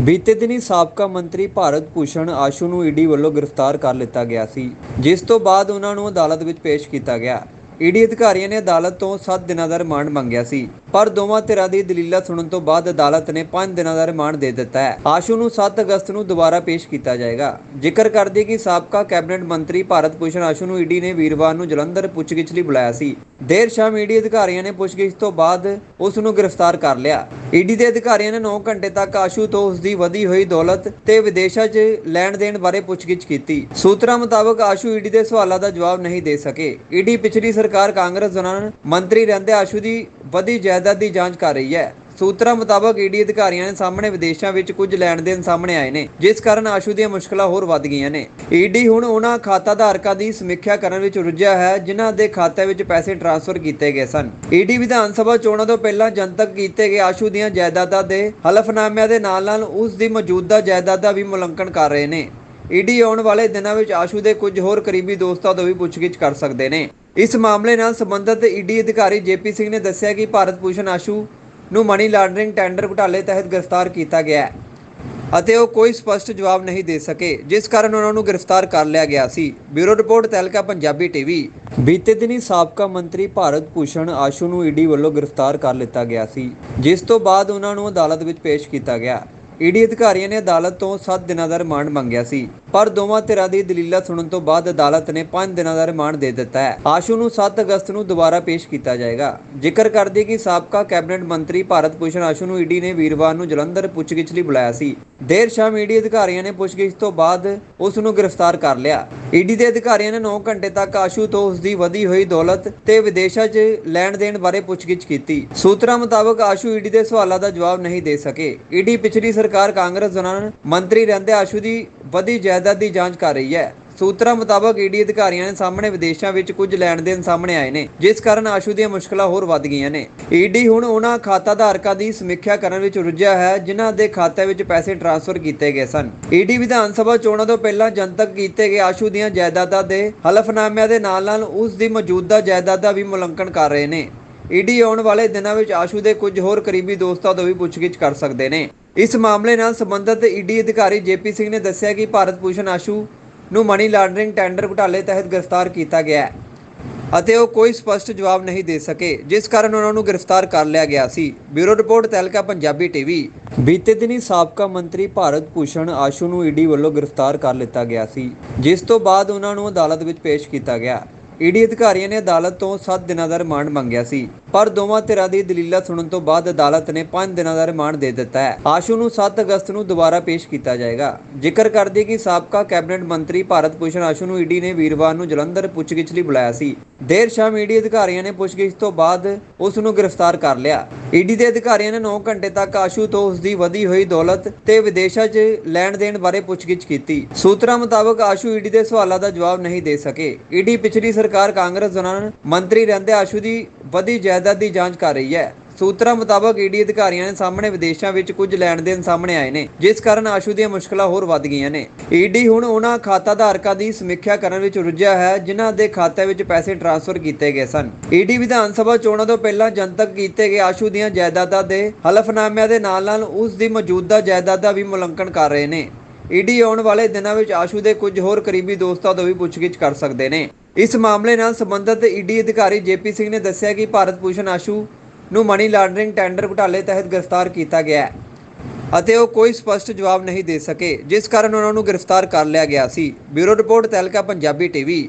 ਬੀਤੇ ਦਿਨੀ ਸਾਬਕਾ ਮੰਤਰੀ ਭਾਰਤ ਭੂਸ਼ਣ ਆਸ਼ੂ ਨੂੰ ਈਡੀ ਵੱਲੋਂ ਗ੍ਰਿਫਤਾਰ ਕਰ ਲਿੱਤਾ ਗਿਆ ਸੀ, ਜਿਸ ਤੋਂ ਬਾਅਦ ਉਹਨਾਂ ਨੂੰ ਅਦਾਲਤ ਵਿੱਚ ਪੇਸ਼ ਕੀਤਾ ਗਿਆ। ਈਡੀ ਅਧਿਕਾਰੀਆਂ ਨੇ ਅਦਾਲਤ ਤੋਂ 7 ਦਿਨਾਂ ਦਾ ਰਿਮਾਂਡ ਮੰਗਿਆ ਸੀ। ਪਰ ਦੋਵਾਂ ਧਿਰਾਂ ਦੀ ਦਲੀਲਾਂ ਸੁਣਨ ਤੋਂ ਬਾਅਦ ਅਦਾਲਤ ਨੇ 5 ਦਿਨਾਂ ਦਾ ਰਿਮਾਂਡ ਦੇ ਦਿੱਤਾ ਹੈ। ਆਸ਼ੂ ਨੂੰ 7 ਅਗਸਤ ਨੂੰ ਦੁਬਾਰਾ ਪੇਸ਼ ਕੀਤਾ ਜਾਏਗਾ। ਜ਼ਿਕਰ ਕਰਦੇ ਕਿ ਸਾਬਕਾ ਕੈਬਨਿਟ ਮੰਤਰੀ ਭਾਰਤ ਭੂਸ਼ਣ ਆਸ਼ੂ ਨੂੰ ਈਡੀ ਨੇ ਵੀਰਵਾਰ ਨੂੰ ਜਲੰਧਰ ਪੁੱਛਗਿੱਛ ਲਈ ਬੁਲਾਇਆ ਸੀ। ਦੇਰ ਸ਼ਾਮ ਈਡੀ ਅਧਿਕਾਰੀਆਂ ਨੇ ਪੁੱਛਗਿੱਛ ਤੋਂ ਬਾਅਦ ਉਸ ਨੂੰ ਗ੍ਰਿਫਤਾਰ ਕਰ ਲਿਆ। ਈਡੀ ਦੇ ਅਧਿਕਾਰੀਆਂ ਨੇ 9 ਘੰਟੇ ਤੱਕ ਆਸ਼ੂ ਤੋਂ ਉਸ ਦੀ ਵਧੀ ਹੋਈ ਦੌਲਤ ਤੇ ਵਿਦੇਸ਼ਾਂ 'ਚ ਲੈਣ ਦੇਣ ਬਾਰੇ ਪੁੱਛਗਿੱਛ ਕੀਤੀ। ਸੂਤਰਾਂ ਮੁਤਾਬਕ ਆਸ਼ੂ ਈਡੀ ਦੇ ਸਵਾਲਾਂ ਦਾ ਜਵਾਬ ਨਹੀਂ ਦੇ ਸਕੇ। ਈਡੀ ਪਿਛਲੀ ਸਰਕਾਰ ਕਾਂਗਰਸ ਦੌਰਾਨ ਮੰਤਰੀ ਰਹਿੰਦੇ ਆਸ਼ੂ ਦੀ ਵਧੀ ਜਾਇਦਾਦ ਦੀ ਜਾਂਚ ਕਰ ਰਹੀ ਹੈ। ਸੂਤਰਾਂ ਮੁਤਾਬਕ ਈਡੀ ਅਧਿਕਾਰੀਆਂ ਨੇ ਸਾਹਮਣੇ ਵਿਦੇਸ਼ਾਂ ਵਿੱਚ ਕੁਝ ਲੈਣ ਦੇਣ ਸਾਹਮਣੇ ਆਏ ਨੇ, ਜਿਸ ਕਾਰਨ ਆਸ਼ੂ ਦੀਆਂ ਮੁਸ਼ਕਲਾਂ ਹੋਰ ਵੱਧ ਗਈਆਂ ਨੇ। ਈਡੀ ਹੁਣ ਉਹਨਾਂ ਖਾਤਾ ਧਾਰਕਾਂ ਦੀ ਸਮੀਖਿਆ ਕਰਨ ਵਿੱਚ ਰੁੱਝਿਆ ਹੈ, ਜਿਨ੍ਹਾਂ ਦੇ ਖਾਤੇ ਵਿੱਚ ਪੈਸੇ ਟ੍ਰਾਂਸਫਰ ਕੀਤੇ ਗਏ ਸਨ। ਈਡੀ ਵਿਧਾਨ ਸਭਾ ਚੋਣਾਂ ਤੋਂ ਪਹਿਲਾਂ ਜਨਤਕ ਕੀਤੇ ਗਏ ਆਸ਼ੂ ਦੀਆਂ ਜਾਇਦਾਦਾਂ ਦੇ ਹਲਫਨਾਮਿਆਂ ਦੇ ਨਾਲ-ਨਾਲ ਉਸ ਦੀ ਮੌਜੂਦਾ ਜਾਇਦਾਦ ਦਾ ਵੀ ਮੁਲੰਕਣ ਕਰ ਰਹੇ ਨੇ। ਈਡੀ ਆਉਣ ਵਾਲੇ ਦਿਨਾਂ ਵਿੱਚ ਆਸ਼ੂ ਦੇ ਕੁਝ ਹੋਰ ਕਰੀਬੀ ਦੋਸਤਾਂ ਤੋਂ ਵੀ ਪੁੱਛਗਿੱਛ ਕਰ ਸਕਦੇ ਨੇ। ਇਸ ਮਾਮਲੇ ਨਾਲ ਸੰਬੰਧਿਤ ਈਡੀ ਅਧਿਕਾਰੀ ਜੇਪੀ ਸਿੰਘ ਨੇ ਦੱਸਿਆ ਕਿ ਭਾਰਤ ਭੂਸ਼ਣ ਆਸ਼ੂ ਨੂੰ ਮਨੀ ਲਾਂਡਰਿੰਗ ਟੈਂਡਰ ਘੁਟਾਲੇ ਤਹਿਤ ਗ੍ਰਿਫਤਾਰ ਕੀਤਾ ਗਿਆ ਹੈ ਅਤੇ ਉਹ ਕੋਈ ਸਪਸ਼ਟ ਜਵਾਬ ਨਹੀਂ ਦੇ ਸਕੇ, ਜਿਸ ਕਾਰਨ ਉਹਨਾਂ ਨੂੰ ਗ੍ਰਿਫਤਾਰ ਕਰ ਲਿਆ ਗਿਆ ਸੀ। Bureau report, Tehelka Punjabi TV. ਬੀਤੇ ਦਿਨੀ ਸਾਬਕਾ ਮੰਤਰੀ ਭਾਰਤ ਭੂਸ਼ਣ ਆਸ਼ੂ ਨੂੰ ਈਡੀ ਵੱਲੋਂ ਗ੍ਰਿਫਤਾਰ ਕਰ ਲਿੱਤਾ ਗਿਆ ਸੀ, ਜਿਸ ਤੋਂ ਬਾਅਦ ਉਹਨਾਂ ਨੂੰ ਅਦਾਲਤ ਵਿੱਚ ਪੇਸ਼ ਕੀਤਾ ਗਿਆ। ਈਡੀ ਅਧਿਕਾਰੀਆਂ ਨੇ ਅਦਾਲਤ ਤੋਂ 7 ਦਿਨਾਂ ਦਾ ਰਿਮਾਂਡ ਮੰਗਿਆ ਸੀ। ਪਰ ਦੋਵਾਂ ਧਿਰਾਂ ਦੀ ਦਲੀਲਾਂ ਸੁਣਨ ਤੋਂ ਬਾਅਦ ਅਦਾਲਤ ਨੇ 5 ਦਿਨਾਂ ਦਾ ਰਿਮਾਂਡ ਦੇ ਦਿੱਤਾ ਹੈ। ਆਸ਼ੂ ਨੂੰ 7 ਅਗਸਤ ਨੂੰ ਦੁਬਾਰਾ ਪੇਸ਼ ਕੀਤਾ ਜਾਏਗਾ। ਜ਼ਿਕਰ ਕਰਦੇ ਕਿ ਸਾਬਕਾ ਕੈਬਨਿਟ ਮੰਤਰੀ ਭਾਰਤ ਭੂਸ਼ਣ ਆਸ਼ੂ ਨੂੰ ਈਡੀ ਨੇ ਵੀਰਵਾਰ ਨੂੰ ਜਲੰਧਰ ਪੁੱਛਗਿੱਛ ਲਈ ਬੁਲਾਇਆ ਸੀ। ਦੇਰ ਸ਼ਾਮ ਈਡੀ ਅਧਿਕਾਰੀਆਂ ਨੇ ਪੁੱਛਗਿੱਛ ਤੋਂ ਬਾਅਦ ਉਸ ਨੂੰ ਗ੍ਰਿਫਤਾਰ ਕਰ ਲਿਆ। ਈਡੀ ਦੇ ਅਧਿਕਾਰੀਆਂ ਨੇ 9 ਘੰਟੇ ਤੱਕ ਆਸ਼ੂ ਤੋਂ ਉਸ ਦੀ ਵਧੀ ਹੋਈ ਦੌਲਤ ਤੇ ਵਿਦੇਸ਼ਾਂ 'ਚ ਲੈਣ ਦੇਣ ਬਾਰੇ ਪੁੱਛਗਿੱਛ ਕੀਤੀ। ਸੂਤਰਾਂ ਮੁਤਾਬਕ ਆਸ਼ੂ ਈਡੀ ਦੇ ਸਵਾਲਾਂ ਦਾ ਜਵਾਬ ਨਹੀਂ ਦੇ ਸਕੇ। ਈਡੀ ਪਿਛਲੀ ਸਰਕਾਰ ਕਾਂਗਰਸ ਦੌਰਾਨ ਮੰਤਰੀ ਰਹਿੰਦੇ ਆਸ਼ੂ ਦੀ ਵਧੀ ਜਾਇਦਾਦ ਦੀ ਜਾਂਚ ਕਰ ਰਹੀ ਹੈ। ਸੂਤਰਾਂ ਮੁਤਾਬਕ ਈਡੀ ਅਧਿਕਾਰੀਆਂ ਨੇ ਸਾਹਮਣੇ ਵਿਦੇਸ਼ਾਂ ਵਿੱਚ ਕੁਝ ਲੈਣ ਦੇਣ ਸਾਹਮਣੇ ਆਏ ਨੇ, ਜਿਸ ਕਾਰਨ ਆਸ਼ੂ ਦੀਆਂ ਮੁਸ਼ਕਲਾਂ ਹੋਰ ਵੱਧ ਗਈਆਂ ਨੇ। ਈਡੀ ਹੁਣ ਉਹਨਾਂ ਖਾਤਾ ਧਾਰਕਾਂ ਦੀ ਸਮੀਖਿਆ ਕਰਨ ਵਿੱਚ ਰੁੱਝਿਆ ਹੈ, ਜਿਨ੍ਹਾਂ ਦੇ ਖਾਤੇ ਵਿੱਚ ਪੈਸੇ ਟ੍ਰਾਂਸਫਰ ਕੀਤੇ ਗਏ ਸਨ। ਈਡੀ ਵਿਧਾਨ ਸਭਾ ਚੋਣਾਂ ਤੋਂ ਪਹਿਲਾਂ ਜਨਤਕ ਕੀਤੇ ਗਏ ਆਸ਼ੂ ਦੀਆਂ ਜਾਇਦਾਦਾਂ ਦੇ ਹਲਫਨਾਮਿਆਂ ਦੇ ਨਾਲ-ਨਾਲ ਉਸ ਦੀ ਮੌਜੂਦਾ ਜਾਇਦਾਦ ਦਾ ਵੀ ਮੁਲੰਕਣ ਕਰ ਰਹੇ ਨੇ। ਈਡੀ ਆਉਣ ਵਾਲੇ ਦਿਨਾਂ ਵਿੱਚ ਆਸ਼ੂ ਦੇ ਕੁਝ ਹੋਰ ਕਰੀਬੀ ਦੋਸਤਾਂ ਤੋਂ ਵੀ ਪੁੱਛਗਿੱਛ ਕਰ ਸਕਦੇ ਨੇ। ਇਸ ਮਾਮਲੇ ਨਾਲ ਸੰਬੰਧਿਤ ਈਡੀ ਅਧਿਕਾਰੀ ਜੇਪੀ ਸਿੰਘ ਨੇ ਦੱਸਿਆ ਕਿ ਭਾਰਤ ਭੂਸ਼ਣ ਆਸ਼ੂ ਨੂੰ ਮਨੀ ਲਾਂਡਰਿੰਗ ਟੈਂਡਰ ਘੁਟਾਲੇ ਤਹਿਤ ਗ੍ਰਿਫਤਾਰ ਕੀਤਾ ਗਿਆ ਹੈ ਅਤੇ ਉਹ ਕੋਈ ਸਪਸ਼ਟ ਜਵਾਬ ਨਹੀਂ ਦੇ ਸਕੇ, ਜਿਸ ਕਾਰਨ ਉਹਨਾਂ ਨੂੰ ਗ੍ਰਿਫਤਾਰ ਕਰ ਲਿਆ ਗਿਆ ਸੀ। Bureau report, Tehelka Punjabi TV. ਬੀਤੇ ਦਿਨੀ ਸਾਬਕਾ ਮੰਤਰੀ ਭਾਰਤ ਭੂਸ਼ਣ ਆਸ਼ੂ ਨੂੰ ਈਡੀ ਵੱਲੋਂ ਗ੍ਰਿਫਤਾਰ ਕਰ ਲਿੱਤਾ ਗਿਆ ਸੀ, ਜਿਸ ਤੋਂ ਬਾਅਦ ਉਹਨਾਂ ਨੂੰ ਅਦਾਲਤ ਵਿੱਚ ਪੇਸ਼ ਕੀਤਾ ਗਿਆ। ਈਡੀ ਅਧਿਕਾਰੀਆਂ ਨੇ ਅਦਾਲਤ ਤੋਂ 7 ਦਿਨਾਂ ਦਾ ਰਿਮਾਂਡ ਮੰਗਿਆ ਸੀ। ਪਰ ਦੋਵਾਂ ਧਿਰਾਂ ਦੀ ਦਲੀਲਾਂ ਸੁਣਨ ਤੋਂ ਬਾਅਦ ਅਦਾਲਤ ਨੇ 5 ਦਿਨਾਂ ਦਾ ਰਿਮਾਂਡ ਦੇ ਦਿੱਤਾ ਹੈ। ਆਸ਼ੂ ਨੂੰ 7 ਅਗਸਤ ਨੂੰ ਦੁਬਾਰਾ ਪੇਸ਼ ਕੀਤਾ ਜਾਏਗਾ। ਜ਼ਿਕਰ ਕਰਦੇ ਕਿ ਸਾਬਕਾ ਕੈਬਨਿਟ ਮੰਤਰੀ ਭਾਰਤ ਭੂਸ਼ਣ ਆਸ਼ੂ ਨੂੰ ਈਡੀ ਨੇ ਵੀਰਵਾਰ ਨੂੰ ਜਲੰਧਰ ਪੁੱਛਗਿੱਛ ਲਈ ਬੁਲਾਇਆ ਸੀ। ਦੇਰ ਸ਼ਾਮ ਈਡੀ ਅਧਿਕਾਰੀਆਂ ਨੇ ਪੁੱਛਗਿੱਛ ਤੋਂ ਬਾਅਦ ਉਸ ਨੂੰ ਗ੍ਰਿਫਤਾਰ ਕਰ ਲਿਆ। ਈਡੀ ਦੇ ਅਧਿਕਾਰੀਆਂ ਨੇ 9 ਘੰਟੇ ਤੱਕ ਆਸ਼ੂ ਤੋਂ ਉਸ ਦੀ ਵਧੀ ਹੋਈ ਦੌਲਤ ਤੇ ਵਿਦੇਸ਼ਾਂ 'ਚ ਲੈਣ ਦੇਣ ਬਾਰੇ ਪੁੱਛਗਿੱਛ ਕੀਤੀ। ਸੂਤਰਾਂ ਮੁਤਾਬਕ ਆਸ਼ੂ ਈਡੀ ਦੇ ਸਵਾਲਾਂ ਦਾ ਜਵਾਬ ਨਹੀਂ ਦੇ ਸਕੇ। ਈਡੀ ਪਿਛਲੀ ਸਰਕਾਰ ਕਾਂਗਰਸ ਦੌਰਾਨ ਮੰਤਰੀ ਰਹਿੰਦੇ ਆਸ਼ੂ ਦੀ ਵਧੀ ਜਾਇਦਾਦ ਦੀ ਜਾਂਚ ਕਰ ਰਹੀ ਹੈ। ਸੂਤਰਾਂ ਮੁਤਾਬਕ ਈਡੀ ਅਧਿਕਾਰੀਆਂ ਨੇ ਸਾਹਮਣੇ ਵਿਦੇਸ਼ਾਂ ਵਿੱਚ ਕੁਝ ਲੈਣ ਦੇਣ ਸਾਹਮਣੇ ਆਏ ਨੇ, ਜਿਸ ਕਾਰਨ ਆਸ਼ੂ ਦੀਆਂ ਮੁਸ਼ਕਲਾਂ ਹੋਰ ਵੱਧ ਗਈਆਂ ਨੇ। ਈਡੀ ਹੁਣ ਉਹਨਾਂ ਖਾਤਾ ਧਾਰਕਾਂ ਦੀ ਸਮੀਖਿਆ ਕਰਨ ਵਿੱਚ ਰੁੱਝਿਆ ਹੈ, ਜਿਨ੍ਹਾਂ ਦੇ ਖਾਤੇ ਵਿੱਚ ਪੈਸੇ ਟ੍ਰਾਂਸਫਰ ਕੀਤੇ ਗਏ ਸਨ। ਈਡੀ ਵਿਧਾਨ ਸਭਾ ਚੋਣਾਂ ਤੋਂ ਪਹਿਲਾਂ ਜਨਤਕ ਕੀਤੇ ਗਏ ਆਸ਼ੂ ਦੀਆਂ ਜਾਇਦਾਦਾਂ ਦੇ ਹਲਫਨਾਮਿਆਂ ਦੇ ਨਾਲ-ਨਾਲ ਉਸ ਦੀ ਮੌਜੂਦਾ ਜਾਇਦਾਦ ਦਾ ਵੀ ਮੁਲੰਕਣ ਕਰ ਰਹੇ ਨੇ। ਈਡੀ ਆਉਣ ਵਾਲੇ ਦਿਨਾਂ ਵਿੱਚ ਆਸ਼ੂ ਦੇ ਕੁਝ ਹੋਰ ਕਰੀਬੀ ਦੋਸਤਾਂ ਤੋਂ ਵੀ ਪੁੱਛਗਿੱਛ ਕਰ ਸਕਦੇ ਨੇ। ਇਸ ਮਾਮਲੇ ਨਾਲ ਸੰਬੰਧਿਤ ਈਡੀ ਅਧਿਕਾਰੀ ਜੇਪੀ ਸਿੰਘ ਨੇ ਦੱਸਿਆ ਕਿ ਭਾਰਤ ਭੂਸ਼ਣ ਆਸ਼ੂ ਨੂੰ ਮਨੀ ਲਾਂਡਰਿੰਗ ਟੈਂਡਰ ਘੁਟਾਲੇ ਤਹਿਤ ਗ੍ਰਿਫਤਾਰ ਕੀਤਾ ਗਿਆ ਹੈ ਅਤੇ ਉਹ ਕੋਈ ਸਪਸ਼ਟ ਜਵਾਬ ਨਹੀਂ ਦੇ ਸਕੇ, ਜਿਸ ਕਾਰਨ ਉਹਨਾਂ ਨੂੰ ਗ੍ਰਿਫਤਾਰ ਕਰ ਲਿਆ ਗਿਆ ਸੀ। Bureau report Tehelka, Punjabi TV